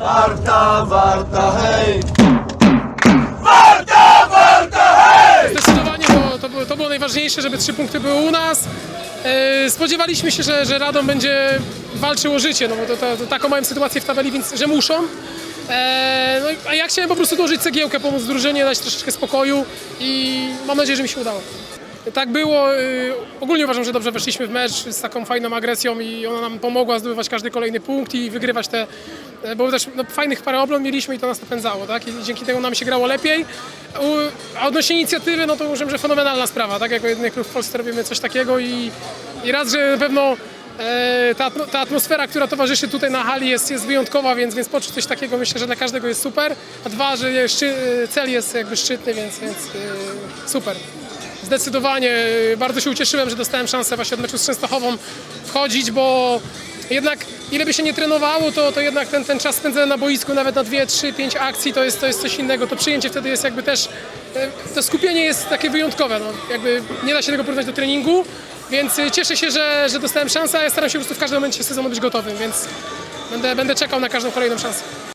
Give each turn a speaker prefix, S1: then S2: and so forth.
S1: Warta, warta, hej!
S2: Zdecydowanie to, to, było, to było najważniejsze, żeby trzy punkty były u nas. E, Spodziewaliśmy się, że, że Radom będzie walczył o życie, no bo to, to, to taką mają sytuację w tabeli, więc że muszą. E, no, i- a ja chciałem po prostu dołożyć cegiełkę, pomóc drużynie, dać troszeczkę spokoju i mam nadzieję, że mi się udało. Tak było. y, Ogólnie uważam, że dobrze weszliśmy w mecz z taką fajną agresją i ona nam pomogła zdobywać każdy kolejny punkt i wygrywać te. e, Bo też no, fajnych parę oblon mieliśmy i to nas napędzało, tak? I dzięki temu nam się grało lepiej. A odnośnie inicjatywy, no to uważam, że fenomenalna sprawa, tak? Jako jedyny klub w Polsce robimy coś takiego i, i raz, że na pewno e, ta, ta atmosfera, która towarzyszy tutaj na hali jest, jest wyjątkowa, więc, więc poczuć coś takiego myślę, że dla każdego jest super. A dwa, że szczy, cel jest jakby szczytny, więc, więc e, super. Zdecydowanie y, bardzo się ucieszyłem, że dostałem szansę właśnie od meczu z Częstochową wchodzić, bo jednak ile by się nie trenowało, to, to jednak ten, ten czas spędzony na boisku, nawet na 2, 3, 5 akcji, to jest, to jest coś innego. To przyjęcie wtedy jest jakby też, y, to skupienie jest takie wyjątkowe, no, jakby nie da się tego porównać do treningu, więc y, cieszę się, że, że dostałem szansę, a ja staram się po prostu w każdym momencie sezonu być gotowym, więc będę, będę czekał na każdą kolejną szansę.